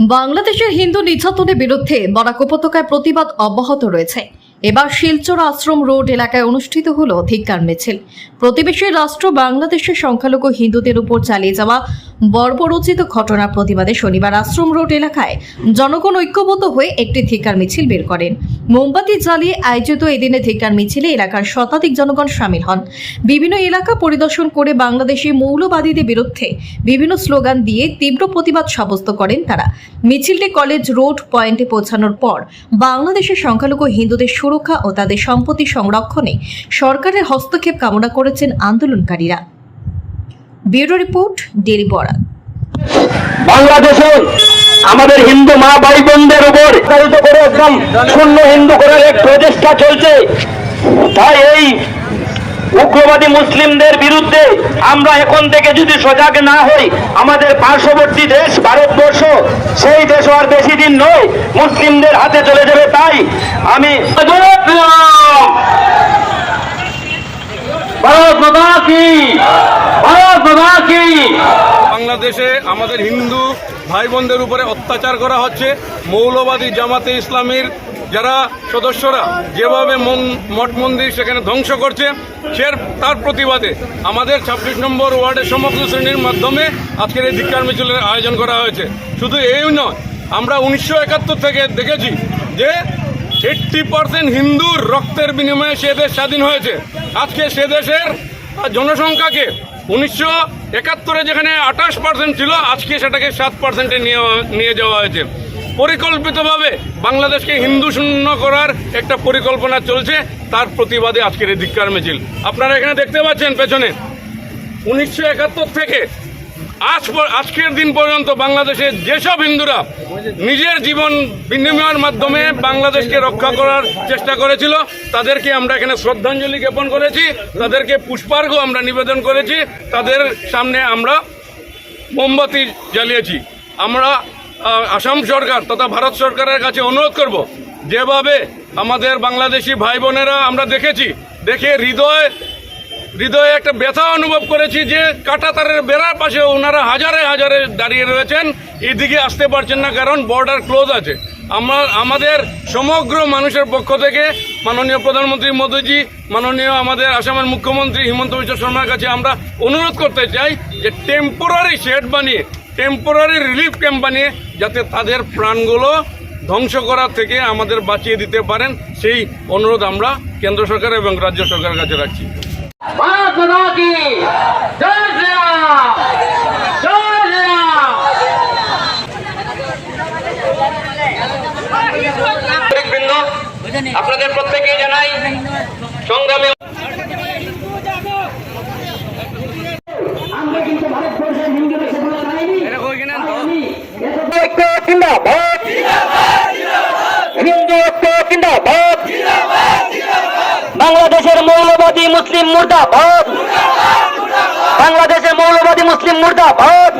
বাংলাদেশের হিন্দু নির্যাতনের বিরুদ্ধে বরাক উপত্যকায় প্রতিবাদ অব্যাহত রয়েছে। এবার শিলচর আশ্রম রোড এলাকায় অনুষ্ঠিত হল ধিক্কার মিছিল। প্রতিবেশী রাষ্ট্র বাংলাদেশের সংখ্যালঘু হিন্দুদের উপর চালিয়ে যাওয়া বর্বরোচিত ঘটনার প্রতিবাদে শনিবার আশ্রম রোড এলাকায় জনগণ ঐক্যবদ্ধ হয়ে একটি ধিক্কার মিছিল বের করেন। মোমবাতি জ্বালিয়ে আয়োজিত এদিনে ধিক্কার মিছিলে এলাকার শতাধিক জনগণ সামিল হন। বিভিন্ন এলাকা পরিদর্শন করে বাংলাদেশি মৌলবাদীদের বিরুদ্ধে বিভিন্ন স্লোগান দিয়ে তীব্র প্রতিবাদ সাব্যস্ত করেন তারা। মিছিলটি কলেজ রোড পয়েন্টে পৌঁছানোর পর বাংলাদেশের সংখ্যালঘু হিন্দুদের সুরক্ষা ও তাদের সম্পত্তি সংরক্ষণে সরকারের হস্তক্ষেপ কামনা করেছেন আন্দোলনকারীরা। ব্যুরো রিপোর্ট ডেলি বরাক বাংলাদেশে আমাদের হিন্দু মা ভাই বোনদের উপর করে একদম শূন্য হিন্দু করার এক প্রচেষ্টা চলছে। তাই এই উগ্রবাদী মুসলিমদের বিরুদ্ধে আমরা এখন থেকে যদি সজাগ না হই আমাদের পার্শ্ববর্তী দেশ ভারতবর্ষ সেই দেশ আর বেশি দিন নয় মুসলিমদের হাতে চলে যাবে তাই আমি ভারত মাতা কি? বাংলাদেশে আমাদের হিন্দু ভাই বোনদের উপরে অত্যাচার করা হচ্ছে। মৌলবাদী জামাতে ইসলামীর যারা সদস্যরা যেভাবে মঠ মন্দির সেখানে ধ্বংস করছে, সে তার প্রতিবাদে আমাদের ছাব্বিশ নম্বর ওয়ার্ডের সমস্ত শ্রেণির মাধ্যমে আজকের এই ধিক্কার মিছিলের আয়োজন করা হয়েছে। শুধু এই নয়, আমরা উনিশশো একাত্তর থেকে দেখেছি যে এইট্টি পার্সেন্ট হিন্দুর রক্তের বিনিময়ে সে দেশ স্বাধীন হয়েছে। আজকে সে দেশের জনসংখ্যাকে উনিশশো একাত্তরে যেখানে আঠাশ পার্সেন্ট ছিল, আজকে সেটাকে সাত পার্সেন্টে নিয়ে নিয়ে যাওয়া হয়েছে। পরিকল্পিতভাবে বাংলাদেশকে হিন্দু শূন্য করার একটা পরিকল্পনা চলছে, তার প্রতিবাদে আজকের এই ধিক্কার মিছিল। আপনারা এখানে দেখতে পাচ্ছেন পেছনে। উনিশশো একাত্তর থেকে আজ আজকের দিন পর্যন্ত বাংলাদেশের যেসব হিন্দুরা নিজের জীবন বিনিময়ের মাধ্যমে বাংলাদেশকে রক্ষা করার চেষ্টা করেছিল, তাদেরকে আমরা এখানে শ্রদ্ধাঞ্জলি জ্ঞাপন করেছি, তাদেরকে পুষ্পার্ঘ আমরা নিবেদন করেছি, তাদের সামনে আমরা মোমবাতি জ্বালিয়েছি। আমরা আসাম সরকার তথা ভারত সরকারের কাছে অনুরোধ করব, যেভাবে আমাদের বাংলাদেশি ভাই বোনেরা আমরা দেখেছি, দেখে হৃদয় হৃদয়ে একটা ব্যথা অনুভব করেছি যে কাটা তারের বেড়ার পাশে ওনারা হাজারে হাজারে দাঁড়িয়ে রয়েছেন। এদিকে আসতে পারছেন না কারণ বর্ডার ক্লোজ আছে। আমরা, আমাদের সমগ্র মানুষের পক্ষ থেকে মাননীয় প্রধানমন্ত্রী মোদীজি, মাননীয় আমাদের আসামের মুখ্যমন্ত্রী হিমন্ত বিশ্ব শর্মার কাছে আমরা অনুরোধ করতে চাই যে টেম্পোরারি শেড বানিয়ে টেম্পোরারি রিলিফ ক্যাম্প বানিয়ে যাতে তাদের প্রাণগুলো ধ্বংস করার থেকে আমাদের বাঁচিয়ে দিতে পারেন। সেই অনুরোধ আমরা কেন্দ্র সরকার এবং রাজ্য সরকারের কাছে রাখছি। ভারত মাতা কি জয় শ্রীরাম জয় শ্রীরাম আপনাদের প্রত্যেকেই জানাই সংগ্রামে আমরা কিন্তু ভারতবর্ষের হিন্দুদের সেগুলো চাইনি মুসলিম মুর্দাবাদ বাংলাদেশের মৌলবাদী মুসলিম মুর্দাবাদ